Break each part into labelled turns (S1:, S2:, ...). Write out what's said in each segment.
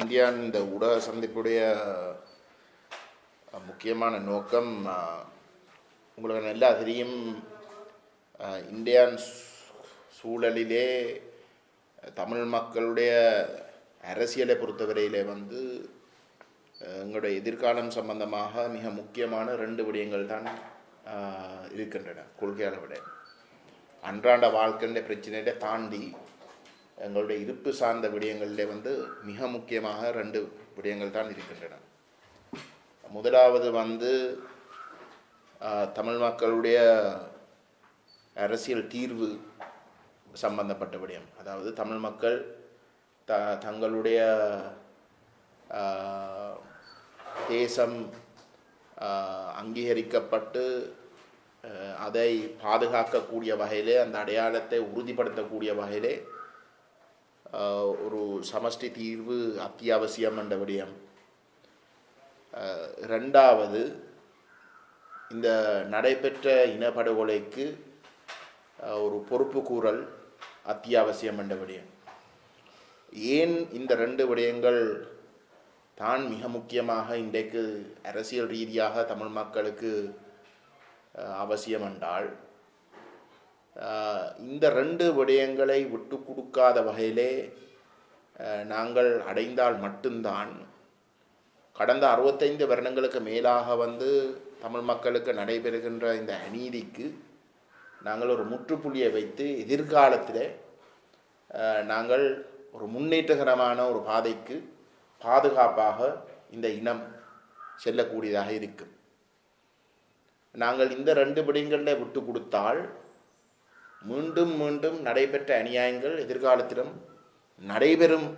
S1: இந்தியான் இந்த ஊடக சந்திப்புடைய முக்கியமான நோக்கம் உங்களுக்கு நல்லா தெரியும் இந்தியான் சூழலிலே தமிழ் மக்களுடைய அரசியலை பொறுத்தவரையிலே வந்து எங்களுடைய எதிர்காலம் சம்பந்தமாக மிக முக்கியமான ரெண்டு விடயங்கள் தான் இருக்கின்றன கொள்கை அன்றாண்ட அன்றாட வாழ்க்கைன்ற பிரச்சனையில தாண்டி எங்களுடைய இருப்பு சார்ந்த விடயங்களிலே வந்து மிக முக்கியமாக ரெண்டு விடயங்கள் தான் இருக்கின்றன. முதலாவது வந்து தமிழ் மக்களுடைய அரசியல் தீர்வு சம்பந்தப்பட்ட விடயம். அதாவது தமிழ் மக்கள் த தங்களுடைய தேசம் அங்கீகரிக்கப்பட்டு அதை பாதுகாக்கக்கூடிய வகையிலே அந்த அடையாளத்தை உறுதிப்படுத்தக்கூடிய வகையிலே ஒரு சமஷ்டி தீர்வு அத்தியாவசியம் என்ற விடயம். ரெண்டாவது இந்த நடைபெற்ற இனப்படுகொலைக்கு ஒரு பொறுப்பு கூறல் அத்தியாவசியம் என்ற விடயம். ஏன் இந்த ரெண்டு விடயங்கள் தான் மிக முக்கியமாக இன்றைக்கு அரசியல் ரீதியாக தமிழ் மக்களுக்கு அவசியம் என்றால் இந்த ரெண்டு விடயங்களை விட்டு கொடுக்காத வகையிலே நாங்கள் அடைந்தால் மட்டும்தான். கடந்த அறுபத்தைந்து வருடங்களுக்கு மேலாக வந்து தமிழ் மக்களுக்கு நடைபெறுகின்ற இந்த அநீதிக்கு நாங்கள் ஒரு முற்றுப்புள்ளியை வைத்து எதிர்காலத்தில் நாங்கள் ஒரு முன்னேற்றகரமான ஒரு பாதைக்கு பாதுகாப்பாக இந்த இனம் செல்லக்கூடியதாக இருக்கும். நாங்கள் இந்த ரெண்டு விடயங்களில் விட்டு கொடுத்தால் மீண்டும் மீண்டும் நடைபெற்ற அநியாயங்கள் எதிர்காலத்திலும் நடைபெறும்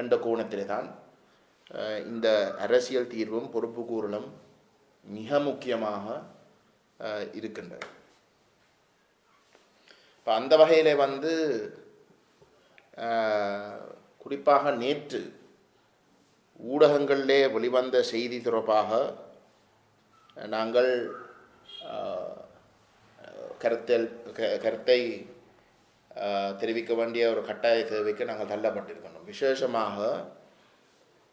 S1: என்ற கோணத்திலே தான் இந்த அரசியல் தீர்வும் பொறுப்பு கூறலும் மிக முக்கியமாக இருக்கின்றது. இப்போ அந்த வகையில் வந்து குறிப்பாக நேற்று ஊடகங்களிலே வெளிவந்த செய்தி தொடர்பாக நாங்கள் கருத்தல் க- கருத்தை தெரிவிக்க வேண்டிய ஒரு கட்டாய தேவைக்கு நாங்கள் தள்ளப்பட்டிருக்கணும் விசேஷமாக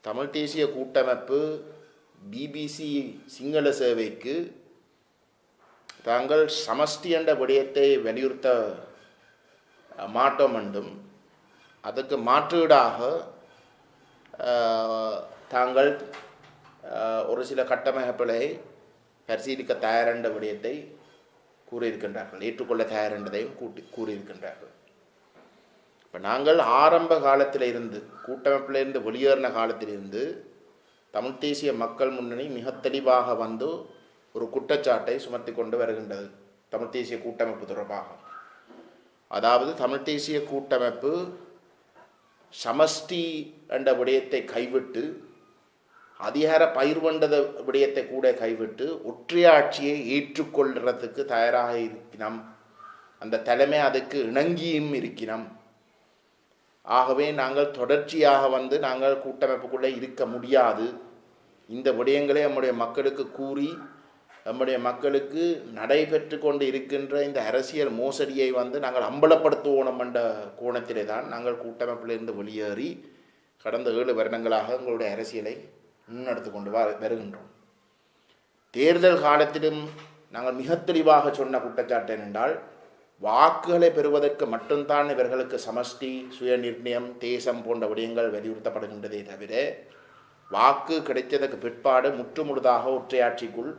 S1: தமிழ் தேசிய கூட்டமைப்பு பிபிசி சிங்கள சேவைக்கு தாங்கள் சமஷ்டி என்ற விடயத்தை வலியுறுத்த மாட்டோம் என்றும் அதுக்கு மாற்றீடாக தாங்கள் ஒரு சில கட்டமைப்புகளை பரிசீலிக்க தயார் விடயத்தை கூறியிருக்கின்றார்கள் ஏற்றுக்கொள்ள தயார் என்றதையும் கூட்டி கூறியிருக்கின்றார்கள். இப்போ நாங்கள் ஆரம்ப காலத்தில் இருந்து கூட்டமைப்பிலிருந்து வெளியேறின காலத்திலிருந்து தமிழ் தேசிய மக்கள் முன்னணி மிக தெளிவாக வந்து ஒரு குற்றச்சாட்டை சுமத்தி கொண்டு வருகின்றது தமிழ் தேசிய கூட்டமைப்பு தொடர்பாக. அதாவது தமிழ் தேசிய கூட்டமைப்பு சமஷ்டி என்ற விடயத்தை கைவிட்டு அதிகார பயிர்வண்டத விடயத்தை கூட கைவிட்டு ஒற்றையாட்சியை ஏற்றுக்கொள்றதுக்கு தயாராக இருக்கிறோம். அந்த தலைமை அதுக்கு இணங்கியும் இருக்கிறோம். ஆகவே நாங்கள் தொடர்ச்சியாக வந்து நாங்கள் கூட்டமைப்புக்குள்ளே இருக்க முடியாது. இந்த விடயங்களை நம்முடைய மக்களுக்கு கூறி நம்முடைய மக்களுக்கு நடைபெற்று கொண்டு இருக்கின்ற இந்த அரசியல் மோசடியை வந்து நாங்கள் அம்பலப்படுத்துவோம் என்ற கோணத்திலே தான் நாங்கள் கூட்டமைப்பிலிருந்து வெளியேறி கடந்த ஏழு வருடங்களாக எங்களுடைய அரசியலை முன்னெடுத்து கொண்டு வா வருகின்றோம். தேர்தல் காலத்திலும் நாங்கள் மிக தெளிவாக சொன்ன குற்றச்சாட்டு என்னென்றால் வாக்குகளை பெறுவதற்கு மட்டும்தான் இவர்களுக்கு சமஷ்டி சுயநிர்ணயம் தேசம் போன்ற விடயங்கள் வலியுறுத்தப்படுகின்றதே தவிர வாக்கு கிடைத்ததற்கு பிற்பாடு முற்றுமுழுதாக ஒற்றையாட்சிக்குள்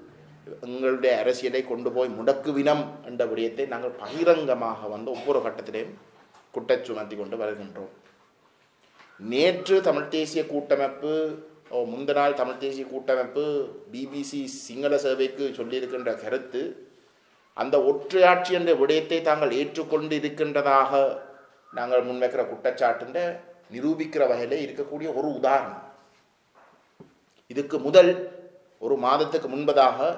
S1: எங்களுடைய அரசியலை கொண்டு போய் முடக்குவினம் என்ற விடயத்தை நாங்கள் பகிரங்கமாக வந்து ஒவ்வொரு கட்டத்திலையும் குற்றச்சுமத்தி கொண்டு வருகின்றோம். நேற்று தமிழ் தேசிய கூட்டமைப்பு ஓ முந்த நாள் தமிழ் தேசிய கூட்டமைப்பு பிபிசி சிங்கள சேவைக்கு சொல்லியிருக்கின்ற கருத்து அந்த ஒற்றையாட்சி என்ற விடயத்தை தாங்கள் ஏற்றுக்கொண்டு இருக்கின்றதாக நாங்கள் முன்வைக்கிற குற்றச்சாட்டுன்ற நிரூபிக்கிற வகையில் இருக்கக்கூடிய ஒரு உதாரணம். இதுக்கு முதல் ஒரு மாதத்துக்கு முன்பதாக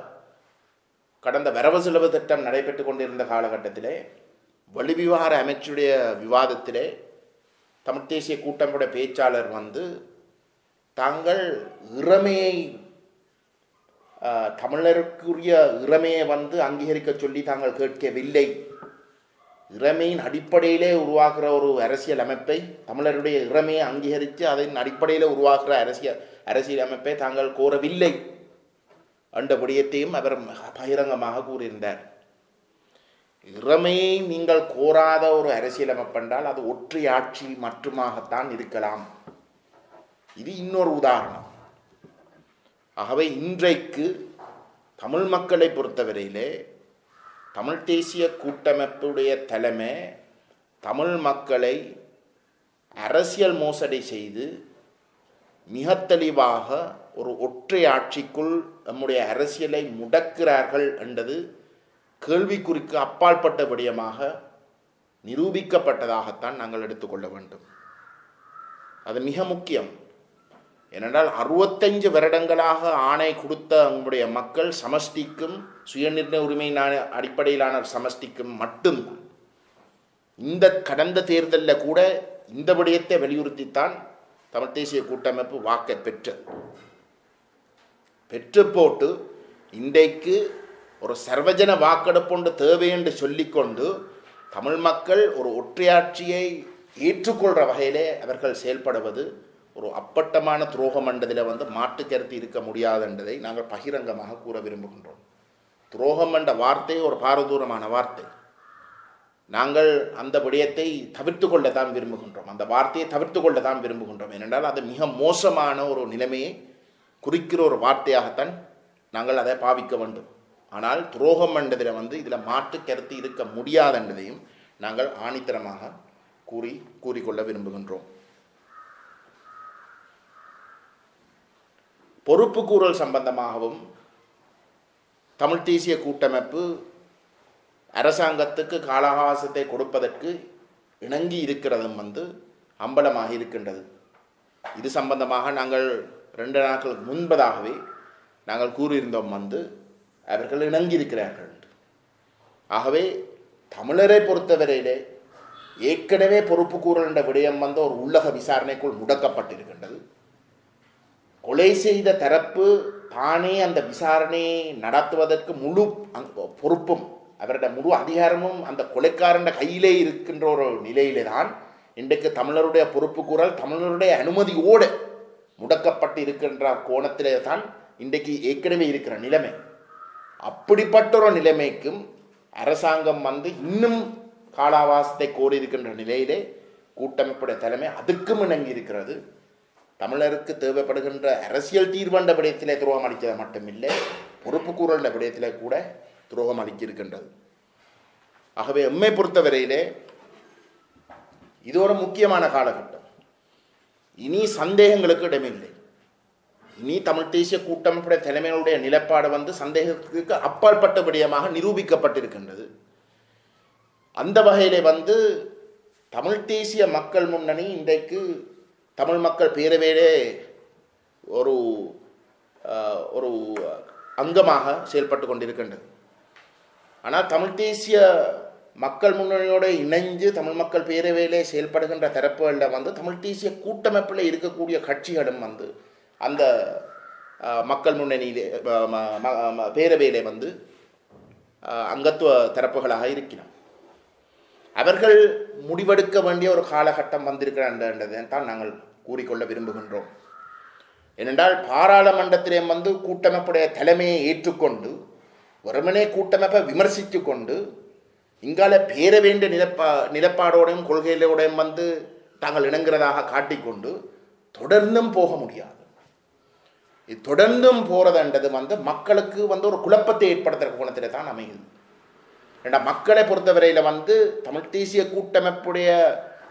S1: கடந்த வரவு செலவு திட்டம் நடைபெற்று கொண்டிருந்த காலகட்டத்திலே வெளிவிவகார அமைச்சுடைய விவாதத்திலே தமிழ் தேசிய கூட்டமைப்புடைய பேச்சாளர் வந்து தாங்கள் இறமையை தமிழருக்குரிய இறமையை வந்து அங்கீகரிக்க சொல்லி தாங்கள் கேட்கவில்லை. இறமையின் அடிப்படையிலே உருவாகிற ஒரு அரசியல் அமைப்பை தமிழருடைய இறமையை அங்கீகரித்து அதன் அடிப்படையில் உருவாகிற அரசியல் அரசியல் அமைப்பை தாங்கள் கோரவில்லை. என்ற விடயத்தையும் அவர் பகிரங்கமாக கூறியிருந்தார். இறமையை நீங்கள் கோராத ஒரு அரசியல் அமைப்பென்றால் அது ஒற்றை ஆட்சி மட்டுமாகத்தான் இருக்கலாம். இது இன்னொரு உதாரணம். ஆகவே இன்றைக்கு தமிழ் மக்களை பொறுத்தவரையிலே தமிழ் தேசிய கூட்டமைப்புடைய தலைமை தமிழ் மக்களை அரசியல் மோசடி செய்து மிக தெளிவாக ஒரு ஒற்றை ஆட்சிக்குள் நம்முடைய அரசியலை முடக்கிறார்கள் என்றது கேள்விக்குறிக்கு அப்பாற்பட்ட விடயமாக நிரூபிக்கப்பட்டதாகத்தான் நாங்கள் எடுத்துக்கொள்ள வேண்டும். அது மிக முக்கியம். ஏனென்றால் அறுபத்தஞ்சு வருடங்களாக ஆணை கொடுத்த உங்களுடைய மக்கள் சமஷ்டிக்கும் சுயநிர்ணய உரிமையினான அடிப்படையிலான சமஷ்டிக்கும் மட்டும்தான். இந்த கடந்த தேர்தலில் கூட இந்த விடயத்தை வலியுறுத்தித்தான் தமிழ் தேசிய கூட்டமைப்பு வாக்கை பெற்றது. பெற்று போட்டு இன்றைக்கு ஒரு சர்வஜன வாக்கெடுப்பு தேவை என்று சொல்லிக்கொண்டு தமிழ் மக்கள் ஒரு ஒற்றையாட்சியை ஏற்றுக்கொள்கிற வகையிலே அவர்கள் செயல்படுவது ஒரு அப்பட்டமான துரோகம் என்றதில் வந்து மாட்டு கருத்து இருக்க முடியாதுன்றதை நாங்கள் பகிரங்கமாக கூற விரும்புகின்றோம். துரோகம் என்ற வார்த்தை ஒரு பாரதூரமான வார்த்தை. நாங்கள் அந்த விடயத்தை தவிர்த்து கொள்ளத்தான் விரும்புகின்றோம். அந்த வார்த்தையை தவிர்த்து கொள்ளத்தான் விரும்புகின்றோம். ஏனென்றால் அது மிக மோசமான ஒரு நிலைமையை குறிக்கிற ஒரு வார்த்தையாகத்தான் நாங்கள் அதை பாவிக்க வேண்டும். ஆனால் துரோகம் என்றதில் வந்து இதில் மாற்று கருத்து இருக்க முடியாதென்றதையும் நாங்கள் ஆணித்தரமாக கூறி கூறிக்கொள்ள விரும்புகின்றோம். பொறுப்பு கூறல் சம்பந்தமாகவும் தமிழ் தேசிய கூட்டமைப்பு அரசாங்கத்துக்கு காலகாசத்தை கொடுப்பதற்கு இணங்கி இருக்கிறதும் வந்து அம்பலமாக இருக்கின்றது இது சம்பந்தமாக நாங்கள் ரெண்டு நாட்களுக்கு முன்பதாகவே நாங்கள் கூறியிருந்தோம் வந்து அவர்கள் இணங்கி இருக்கிறார்கள் என்று. ஆகவே தமிழரை பொறுத்தவரையிலே ஏற்கனவே பொறுப்பு கூறல் என்ற விடயம் வந்து ஒரு உள்ளக விசாரணைக்குள் முடக்கப்பட்டிருக்கின்றது கொலை செய்த தரப்பு தானே அந்த விசாரணையை நடத்துவதற்கு முழு பொறுப்பும் அவருடைய முழு அதிகாரமும் அந்த கொலைக்காரன் கையிலே இருக்கின்ற ஒரு நிலையிலே தான் இன்றைக்கு தமிழருடைய பொறுப்பு கூறல் தமிழருடைய அனுமதியோடு முடக்கப்பட்டு இருக்கின்ற கோணத்திலே தான் இன்றைக்கு ஏற்கனவே இருக்கிற நிலைமை. அப்படிப்பட்ட ஒரு நிலைமைக்கும் அரசாங்கம் வந்து இன்னும் காலாவாசத்தை கோரியிருக்கின்ற நிலையிலே கூட்டமைப்புடைய தலைமை அதுக்கும் இணங்கி இருக்கிறது தமிழருக்கு தேவைப்படுகின்ற அரசியல் தீர்வண்ட விடயத்திலே துரோகம் அளித்தது மட்டுமில்லை பொறுப்பு கூறல்ட விடயத்திலே கூட துரோகம் அளிக்கிருக்கின்றது ஆகவே எம்மை பொறுத்தவரையிலே இது ஒரு முக்கியமான காலகட்டம். இனி சந்தேகங்களுக்கு இடமில்லை. இனி தமிழ் தேசிய கூட்டமைப்புடைய தலைமையினுடைய நிலைப்பாடு வந்து சந்தேகத்துக்கு அப்பாற்பட்ட விடயமாக நிரூபிக்கப்பட்டிருக்கின்றது. அந்த வகையிலே வந்து தமிழ் தேசிய மக்கள் முன்னணி இன்றைக்கு தமிழ் மக்கள் பேரவையிலே ஒரு ஒரு அங்கமாக செயல்பட்டு கொண்டிருக்கின்றது. ஆனால் தமிழ் தேசிய மக்கள் முன்னணியோடு இணைஞ்சு தமிழ் மக்கள் பேரவையிலே செயல்படுகின்ற தரப்புகளில் வந்து தமிழ் தேசிய கூட்டமைப்பில் இருக்கக்கூடிய கட்சிகளும் வந்து அந்த மக்கள் முன்னணியிலே ம- பேரவையிலே வந்து அங்கத்துவ தரப்புகளாக இருக்கிறோம் அவர்கள் முடிவெடுக்க வேண்டிய ஒரு காலகட்டம் வந்திருக்கிறன்றதை தான் நாங்கள் கூறிக்கொள்ள விரும்புகின்றோம். ஏனென்றால் பாராளுமன்றத்திலே வந்து கூட்டமைப்புடைய தலைமையை ஏற்றுக்கொண்டு வெறுமனே கூட்டமைப்பை விமர்சித்து கொண்டு இங்கால பேர வேண்டிய நிலப்பா நிலப்பாடோடையும் கொள்கைகளோடையும் வந்து தாங்கள் இணங்குறதாக காட்டிக்கொண்டு தொடர்ந்தும் போக முடியாது. இது தொடர்ந்தும் போகிறதுன்றது வந்து மக்களுக்கு வந்து ஒரு குழப்பத்தை ஏற்படுத்துகிற கோணத்தில் தான் அமையுது ஏன்னா மக்களை பொறுத்தவரையில் வந்து தமிழ் தேசிய கூட்டமைப்புடைய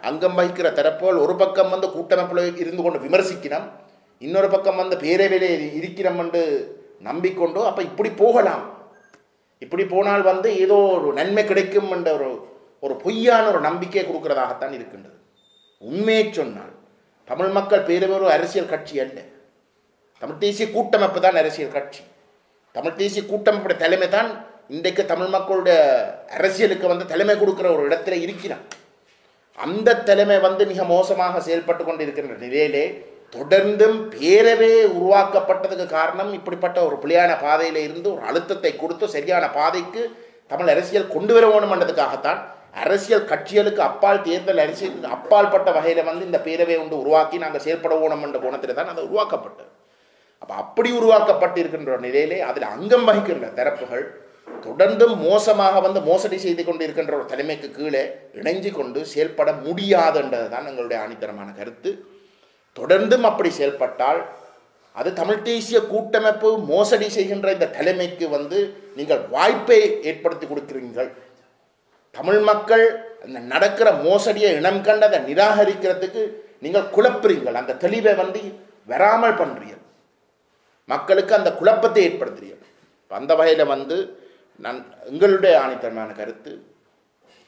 S1: அங்கம் வகிக்கிற தரப்போல் ஒரு பக்கம் வந்து கூட்டமைப்பில் இருந்து கொண்டு விமர்சிக்கணும் இன்னொரு பக்கம் வந்து பேரவையிலே இருக்கிறோம் என்று நம்பிக்கொண்டு அப்போ இப்படி போகலாம். இப்படி போனால் வந்து ஏதோ ஒரு நன்மை கிடைக்கும் என்ற ஒரு ஒரு பொய்யான ஒரு நம்பிக்கை கொடுக்கிறதாகத்தான் இருக்கின்றது. உண்மையை சொன்னால் தமிழ் மக்கள் பேரவை ஒரு அரசியல் கட்சி அல்ல. தமிழ் தேசிய கூட்டமைப்பு தான் அரசியல் கட்சி. தமிழ் தேசிய கூட்டமைப்புடைய தலைமை தான் இன்றைக்கு தமிழ் மக்களுடைய அரசியலுக்கு வந்து தலைமை கொடுக்குற ஒரு இடத்துல இருக்கிறான். அந்த தலைமை வந்து மிக மோசமாக செயல்பட்டு கொண்டிருக்கின்ற நிலையிலே தொடர்ந்தும் பேரவே உருவாக்கப்பட்டதுக்கு காரணம் இப்படிப்பட்ட ஒரு புலியான பாதையில இருந்து ஒரு அழுத்தத்தை கொடுத்து சரியான பாதைக்கு தமிழ் அரசியல் கொண்டு வர வேணும்ன்றதுக்காகத்தான் அரசியல் கட்சிகளுக்கு அப்பால் தேர்தல் அரசியல் அப்பால் பட்ட வகையில் வந்து இந்த பேரவை ஒன்று உருவாக்கி நாங்கள் செயல்பட வேணும்ன்ற கோணத்தில் தான் அது உருவாக்கப்பட்டது. அப்போ அப்படி உருவாக்கப்பட்டிருக்கின்ற நிலையிலே அதில் அங்கம் வகிக்கின்ற தரப்புகள் தொடர்ந்தும் மோசமாக வந்து மோசடி செய்து கொண்டு இருக்கின்ற ஒரு தலைமைக்கு கீழே இணைஞ்சு கொண்டு செயல்பட முடியாதுன்றது தான் எங்களுடைய ஆணித்தரமான கருத்து. தொடர்ந்தும் அப்படி செயல்பட்டால் அது தமிழ் தேசிய கூட்டமைப்பு மோசடி செய்கின்ற இந்த தலைமைக்கு வந்து நீங்கள் வாய்ப்பை ஏற்படுத்தி கொடுக்கிறீர்கள். தமிழ் மக்கள் அந்த நடக்கிற மோசடியை இனம் கண்டு அதை நிராகரிக்கிறதுக்கு நீங்கள் குழப்புறீங்கள். அந்த தெளிவை வந்து வராமல் பண்றீர்கள். மக்களுக்கு அந்த குழப்பத்தை ஏற்படுத்துறீர்கள். அந்த வகையில் வந்து நான் எங்களுடைய ஆணித்தரமான கருத்து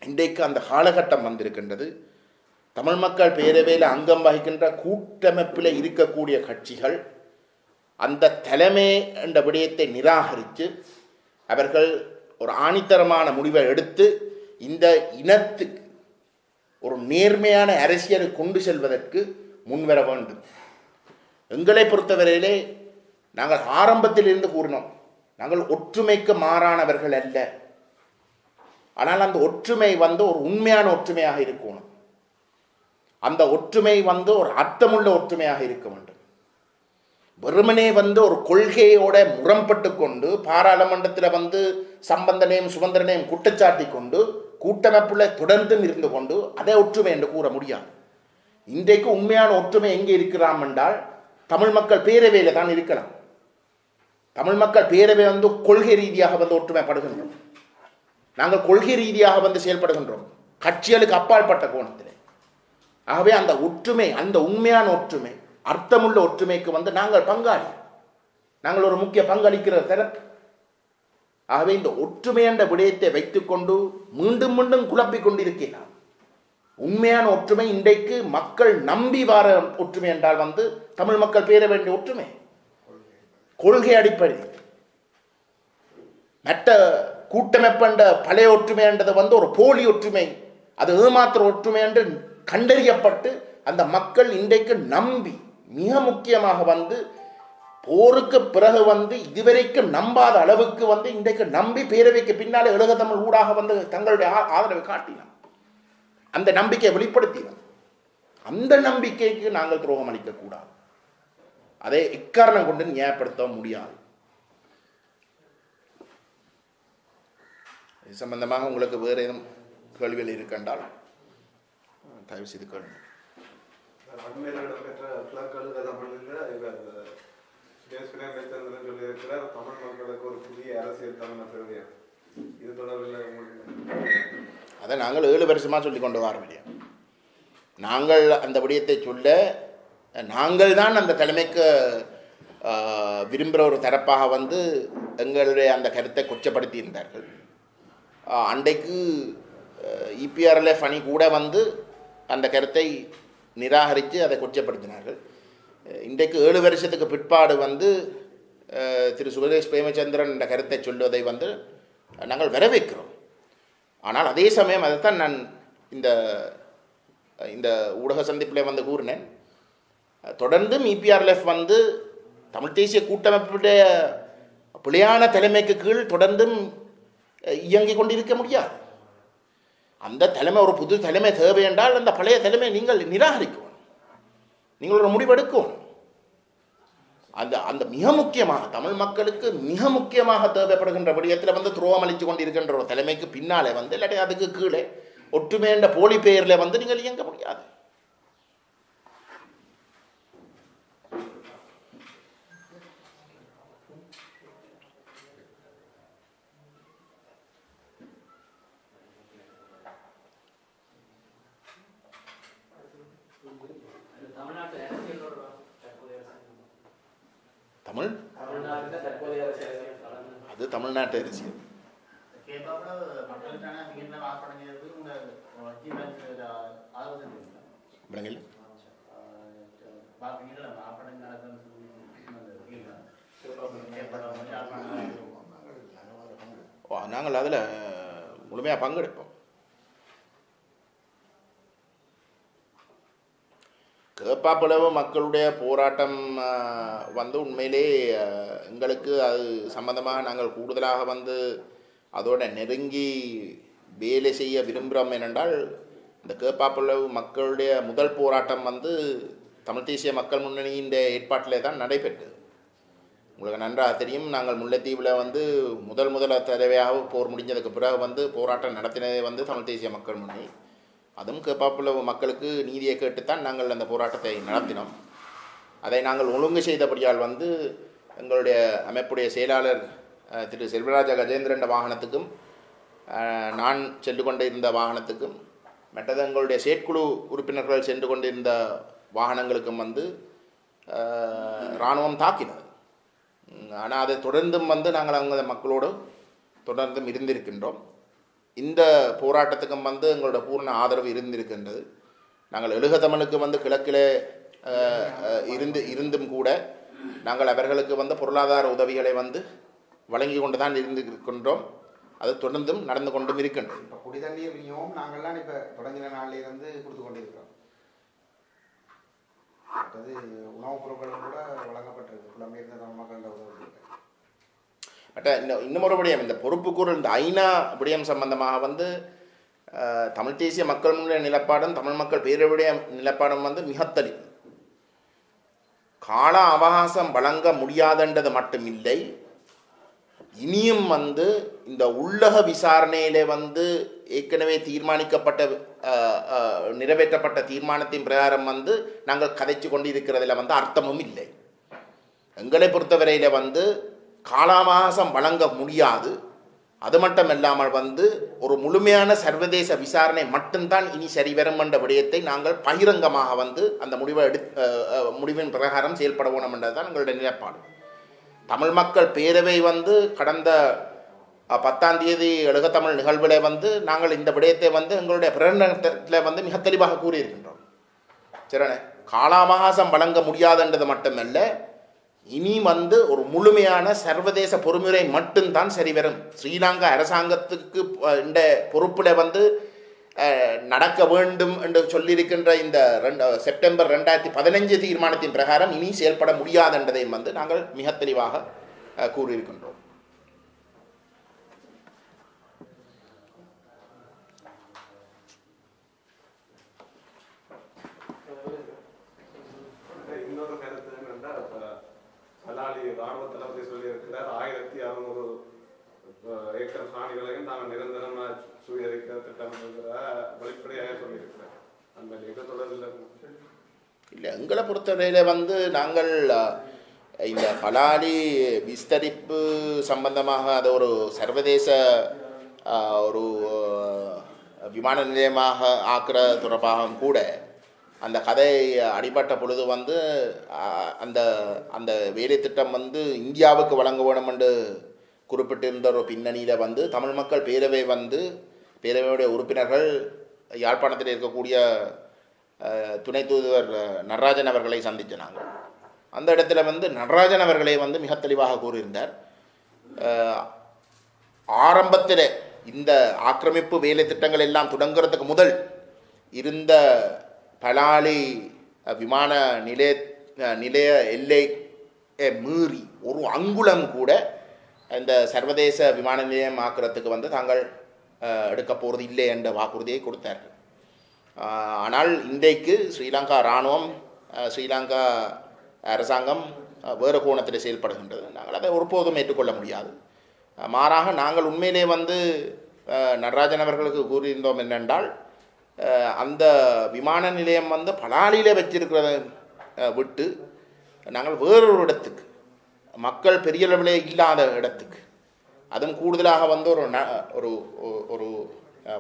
S1: இன்றைக்கு அந்த காலகட்டம் வந்திருக்கின்றது. தமிழ் மக்கள் பேரவையில் அங்கம் வகிக்கின்ற கூட்டமைப்பில் இருக்கக்கூடிய கட்சிகள் அந்த தலைமை என்ற விடயத்தை நிராகரித்து அவர்கள் ஒரு ஆணித்தரமான முடிவை எடுத்து இந்த இனத்துக்கு ஒரு நேர்மையான அரசியலை கொண்டு செல்வதற்கு முன்வர வேண்டும். எங்களை பொறுத்தவரையிலே நாங்கள் ஆரம்பத்தில் இருந்து கூறினோம். நாங்கள் ஒற்றுமைக்கு மாறானவர்கள் அல்ல. ஆனால் அந்த ஒற்றுமை வந்து ஒரு உண்மையான ஒற்றுமையாக இருக்கணும். அந்த ஒற்றுமை வந்து ஒரு அர்த்தமுள்ள ஒற்றுமையாக இருக்க வேண்டும். வெறுமனே வந்து ஒரு கொள்கையோட முரம்பட்டு கொண்டு பாராளுமன்றத்தில் வந்து சம்பந்தனையும் சுதந்திரனையும் குற்றச்சாட்டி கொண்டு கூட்டமைப்புல தொடர்ந்து இருந்து கொண்டு அதே ஒற்றுமை என்று கூற முடியாது. இன்றைக்கு உண்மையான ஒற்றுமை எங்கே இருக்கிறாம் என்றால் தமிழ் மக்கள் பேரவையில் தான் இருக்கலாம். தமிழ் மக்கள் பேரவை வந்து கொள்கை ரீதியாக வந்து ஒற்றுமைப்படுகின்றோம். நாங்கள் கொள்கை ரீதியாக வந்து செயல்படுகின்றோம். கட்சிகளுக்கு அப்பாற்பட்ட கோணத்தில். ஆகவே அந்த ஒற்றுமை அந்த உண்மையான ஒற்றுமை அர்த்தமுள்ள ஒற்றுமைக்கு வந்து நாங்கள் பங்காளி. நாங்கள் ஒரு முக்கிய பங்களிக்கிற தரப்பு ஆகவே இந்த ஒற்றுமை என்ற விடயத்தை வைத்துக்கொண்டு மீண்டும் மீண்டும் குழப்பிக் கொண்டிருக்கிறார். உண்மையான ஒற்றுமை இன்றைக்கு மக்கள் நம்பி வார ஒற்றுமை என்றால் வந்து தமிழ் மக்கள் பேர வேண்டிய ஒற்றுமை. கொள்கை அடிப்படை மற்ற கூட்டமைப்பண்ட பழைய ஒற்றுமை என்றது வந்து ஒரு போலி ஒற்றுமை. அது ஏமாத்திர ஒற்றுமை என்று கண்டறியப்பட்டு அந்த மக்கள் இன்றைக்கு நம்பி மிக முக்கியமாக வந்து போருக்கு பிறகு வந்து இதுவரைக்கும் நம்பாத அளவுக்கு வந்து இன்றைக்கு நம்பி பேரவைக்கு பின்னாலே எழுக தமிழ் ஊடாக வந்து தங்களுடைய ஆதரவை காட்டினான் அந்த நம்பிக்கையை வெளிப்படுத்தினான் அந்த நம்பிக்கைக்கு நாங்கள் துரோகம் அளிக்கக்கூடாது. அதை இக்காரணம் கொண்டு நியாயப்படுத்த முடியாது. இது சம்பந்தமாக உங்களுக்கு வேறு ஏதும் கேள்விகள் இருக்கின்றால் தயவு செய்து கேளுங்கள்.
S2: அண்மையில் இடம்பெற்ற கிளர்க் அழுக தமிழில் சொல்லியிருக்கிறார். தமிழ் மக்களுக்கு ஒரு புதிய அரசியல் தமிழ் தேவையா? இது தொடர்பில் உங்களுக்கு
S1: அதை நாங்கள் ஏழு வருஷமாக சொல்லி கொண்டு வர முடியும் நாங்கள் அந்த விடயத்தை சொல்ல நாங்கள் தான் அந்த தலைமைக்கு விரும்புகிற ஒரு தரப்பாக வந்து எங்களுடைய அந்த கருத்தை கொச்சப்படுத்தி இருந்தார்கள் அன்றைக்கு இபிஆர்எல்எஃப் அணி கூட வந்து அந்த கருத்தை நிராகரித்து அதை கொச்சப்படுத்தினார்கள். இன்றைக்கு ஏழு வருஷத்துக்கு பிற்பாடு வந்து திரு சுரேஷ் பிரேமச்சந்திரன் என்ற கருத்தை சொல்வதை வந்து நாங்கள் வரவேற்கிறோம். ஆனால் அதே சமயம் அதைத்தான் நான் இந்த இந்த ஊடக சந்திப்பில் வந்து கூறினேன். தொடர்ந்தும் இபிஆர்எஃப் வந்து தமிழ் தேசிய கூட்டமைப்புடைய பிழையான தலைமைக்கு கீழ் தொடர்ந்தும் இயங்கிக் கொண்டிருக்க முடியாது. அந்த தலைமை ஒரு புது தலைமை தேவை என்றால் அந்த பழைய தலைமை நீங்கள் நிராகரிக்கணும் நீங்கள் ஒரு முடிவெடுக்கணும் அந்த அந்த மிக முக்கியமாக தமிழ் மக்களுக்கு மிக முக்கியமாக தேவைப்படுகின்ற விடயத்தில் வந்து துரோகம் அளித்து கொண்டிருக்கின்ற ஒரு தலைமைக்கு பின்னாலே வந்து இல்லாட்டி அதுக்கு கீழே ஒற்றுமை என்ற போலி பெயரில் வந்து நீங்கள் இயங்க முடியாது
S3: தமிழ்நாட்டு அரசியலோட தற்போதைய அரசியல்.
S1: தமிழ்
S3: தமிழ்நாட்டில் தற்போதைய அரசியல் கலந்து
S1: அது தமிழ்நாட்டு அரசியல்
S4: கேட்பாப்புல மக்களுக்கான வீட்டில் வாக்களிக்கிறது உங்க வக்கீல் ஆதரவு செஞ்சுருக்கேன்
S1: விளங்கல
S4: வீட்டில் வாக்களிங்க நடக்குதுன்னு சொல்லி அந்த வக்கீல் கேட்பட யாழ்ப்பாணம்
S1: ஓ, நாங்கள் அதில் முழுமையாக பங்கெடுப்போம். கேப்பாப்புலவு மக்களுடைய போராட்டம் வந்து உண்மையிலே எங்களுக்கு அது சம்பந்தமாக நாங்கள் கூடுதலாக வந்து அதோட நெருங்கி வேலை செய்ய விரும்புகிறோம் ஏனென்றால் இந்த கேப்பாப்புலவு மக்களுடைய முதல் போராட்டம் வந்து தமிழ் தேசிய மக்கள் முன்னணியின் ஏற்பாட்டிலே தான் நடைபெற்றது. உங்களுக்கு நன்றாக தெரியும் நாங்கள் முல்லைத்தீவில் வந்து முதல் முதல் தடவையாக போர் முடிஞ்சதுக்கு பிறகு வந்து போராட்டம் நடத்தினதே வந்து தமிழ் தேசிய மக்கள் முன்னணி. அதுவும் கேப்பாப்புலவு மக்களுக்கு நீதியை கேட்டுத்தான் நாங்கள் அந்த போராட்டத்தை நடத்தினோம். அதை நாங்கள் ஒழுங்கு செய்தபடியால் வந்து எங்களுடைய அமைப்புடைய செயலாளர் திரு செல்வராஜா கஜேந்திரன் வாகனத்துக்கும் நான் சென்று கொண்டிருந்த வாகனத்துக்கும் மற்றது எங்களுடைய செயற்குழு உறுப்பினர்கள் சென்று கொண்டிருந்த வாகனங்களுக்கும் வந்து இராணுவம் தாக்கினது. ஆனால் அதை தொடர்ந்தும் வந்து நாங்கள் அவங்க மக்களோடு தொடர்ந்தும் இருந்திருக்கின்றோம். இந்த போராட்டத்துக்கும் வந்து எங்களோட பூர்ண ஆதரவு இருந்திருக்கின்றது. நாங்கள் எழுக தமிழுக்கு வந்து கிழக்கிலே இருந்து இருந்தும் கூட நாங்கள் அவர்களுக்கு வந்து பொருளாதார உதவிகளை வந்து வழங்கி கொண்டு தான் இருந்திருக்கின்றோம். அது தொடர்ந்தும் நடந்து கொண்டும் இருக்கின்றோம்
S5: இப்போ குடி தண்ணீர் விநியோகம் நாங்கள்லாம் இப்போ தொடங்கின நாளில் இருந்து கொடுத்து கொண்டிருக்கிறோம். உணவுப் பொருட்களும் கூட வழங்கப்பட்டிருக்கு. புலமையிருந்த மக்கள் உதவி
S1: மற்ற இன்னும் இன்னும் ஒரு விடயம் இந்த பொறுப்புக்கூறு இந்த ஐநா விடயம் சம்பந்தமாக வந்து தமிழ் தேசிய மக்களுடைய நிலப்பாடும் தமிழ் மக்கள் பேரவையுடைய நிலப்பாடும் வந்து மிகத்தளி. கால அவகாசம் வழங்க முடியாதுன்றது மட்டும் இல்லை இனியும் வந்து இந்த உள்ளக விசாரணையில வந்து ஏற்கனவே தீர்மானிக்கப்பட்ட நிறைவேற்றப்பட்ட தீர்மானத்தின் பிரகாரம் வந்து நாங்கள் கதைச்சு கொண்டு இருக்கிறதுல வந்து அர்த்தமும் இல்லை. எங்களை பொறுத்தவரையில் வந்து காலாவாசம் வழங்க முடியாது. அது மட்டும் இல்லாமல் வந்து ஒரு முழுமையான சர்வதேச விசாரணை மட்டும்தான் இனி சரிவரும் என்ற விடயத்தை நாங்கள் பகிரங்கமாக வந்து அந்த முடிவை எடு முடிவின் பிரகாரம் செயல்பட வேணும் என்றதுதான் எங்களுடைய நிலைப்பாடு. தமிழ் மக்கள் பேரவை வந்து கடந்த பத்தாம் தேதி எழுகத்தமிழ் நிகழ்வில் வந்து நாங்கள் இந்த விடயத்தை வந்து எங்களுடைய பிரகடனத்தில் வந்து மிக தெளிவாக கூறியிருக்கின்றோம். சரிண்ணே காலாவகாசம் வழங்க முடியாதுன்றது மட்டுமல்ல இனி வந்து ஒரு முழுமையான சர்வதேச பொறுமுறை மட்டும்தான் சரிவரும். ஸ்ரீலங்கா அரசாங்கத்துக்கு இந்த பொறுப்பில் வந்து நடக்க வேண்டும் என்று சொல்லியிருக்கின்ற இந்த ரெண்டு செப்டம்பர் ரெண்டாயிரத்தி பதினஞ்சு தீர்மானத்தின் பிரகாரம் இனி செயல்பட முடியாது என்றதையும் வந்து நாங்கள் மிக தெளிவாக கூறியிருக்கின்றோம்
S2: இன்னொரு கருத்து என்னன்னா இப்ப பலாலி ராணுவ தளபதி சொல்லியிருக்கிறார் ஆயிரத்தி அறுநூறு ஏக்கர் காணிகளையும் நாங்கள் நிரந்தரமா வெளிப்படையாக சொல்லியிருக்கிறார் அந்த
S1: இல்லை எங்களை பொறுத்தவரையில் வந்து நாங்கள் இந்த பலாலி விஸ்தரிப்பு சம்பந்தமாக அதை ஒரு சர்வதேச ஒரு விமான நிலையமாக ஆக்கிற தொடர்பாகவும் கூட அந்த கதை அடிபட்ட பொழுது வந்து அந்த அந்த வேலை திட்டம் வந்து இந்தியாவுக்கு வழங்க வேணும் என்று குறிப்பிட்டிருந்த ஒரு பின்னணியில் வந்து தமிழ் மக்கள் பேரவை வந்து பேரவையுடைய உறுப்பினர்கள் யாழ்ப்பாணத்தில் இருக்கக்கூடிய துணை தூதுவர் நடராஜன் அவர்களை சந்தித்தனாங்க. அந்த இடத்துல வந்து நடராஜன் அவர்களை வந்து மிக தெளிவாக கூறியிருந்தார். ஆரம்பத்தில் இந்த ஆக்கிரமிப்பு வேலை திட்டங்கள் எல்லாம் தொடங்குறதுக்கு முதல் இருந்த பலாலி விமான நிலைய நிலைய எல்லை மீறி ஒரு அங்குலம் கூட இந்த சர்வதேச விமான நிலையம் ஆக்கிறதுக்கு வந்து தாங்கள் எடுக்க போகிறது இல்லை என்ற வாக்குறுதியை கொடுத்தார்கள். ஆனால் இன்றைக்கு ஸ்ரீலங்கா இராணுவம் ஸ்ரீலங்கா அரசாங்கம் வேறு கோணத்தில் செயல்படுகின்றது. நாங்கள் அதை ஒருபோதும் ஏற்றுக்கொள்ள முடியாது. மாறாக நாங்கள் உண்மையிலே வந்து நடராஜன் அவர்களுக்கு கூறியிருந்தோம் என்னென்றால் அந்த விமான நிலையம் வந்து பலாலியில் வச்சிருக்கிறத விட்டு நாங்கள் வேறொரு இடத்துக்கு மக்கள் பெரிய அளவிலே இல்லாத இடத்துக்கு அதுவும் கூடுதலாக வந்து ஒரு ந ஒரு ஒரு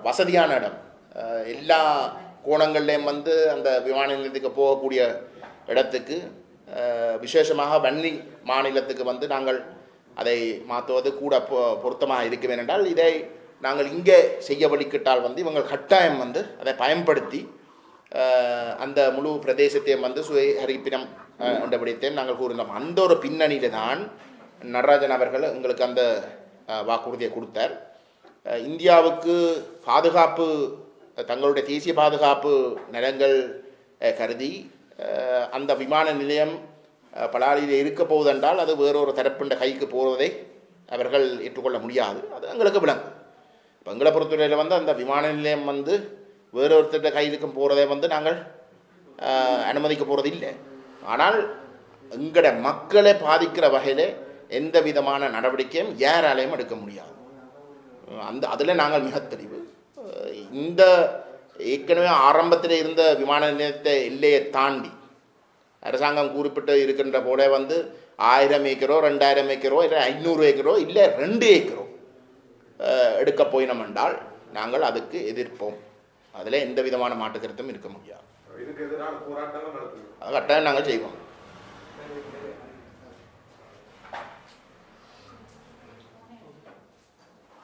S1: வசதியான இடம். எல்லா கோணங்கள்லேயும் வந்து அந்த விமான நிலையத்துக்கு போகக்கூடிய இடத்துக்கு விசேஷமாக வன்னி மாநிலத்துக்கு வந்து நாங்கள் அதை மாற்றுவது கூட பொ- பொருத்தமாக இருக்கும் என்றால் இதை நாங்கள் இங்கே செய்ய வழிக்கிட்டால் வந்து இவங்க கட்டாயம் வந்து அதை பயன்படுத்தி அந்த முழு பிரதேசத்தையும் வந்து சுயஹரிப்பினம் அஹ், என்ற விடயத்தையும் நாங்கள் கூறினோம். அந்த ஒரு பின்னணியில் தான் நடராஜன் அவர்கள் எங்களுக்கு அந்த வாக்குறுதியை கொடுத்தார். இந்தியாவுக்கு பாதுகாப்பு தங்களுடைய தேசிய பாதுகாப்பு நலங்கள் கருதி அந்த விமான நிலையம் பலாலியில் இருக்க போவதென்றால் அது வேறொரு தரப்பின்ற கைக்கு போவதை அவர்கள் ஏற்றுக்கொள்ள முடியாது. அது எங்களுக்கு விளங்கும். இப்போ எங்களை பொறுத்தவரையில் வந்து அந்த விமான நிலையம் வந்து வேறொருத்தருடைய கையிலுக்கும் போகிறதை வந்து நாங்கள் அனுமதிக்க போகிறது இல்லை ஆனால் எங்களோட மக்களை பாதிக்கிற வகையில் எந்த விதமான நடவடிக்கையும் யாராலையும் எடுக்க முடியாது. அந்த அதில் நாங்கள் மிக தெளிவு. இந்த ஏற்கனவே ஆரம்பத்தில் இருந்த விமான நிலையத்தை எல்லையை தாண்டி அரசாங்கம் குறிப்பிட்டு இருக்கின்ற போல வந்து ஆயிரம் ஏக்கரோ ரெண்டாயிரம் ஏக்கரோ இல்லை ஐநூறு ஏக்கரோ இல்லை ரெண்டு ஏக்கரோ எடுக்க போயினோம் என்றால் நாங்கள் அதுக்கு எதிர்ப்போம். அதில் எந்த விதமான மாற்று கருத்தும் இருக்க முடியாது. கட்டாயம் நாங்கள் செய்வோம்.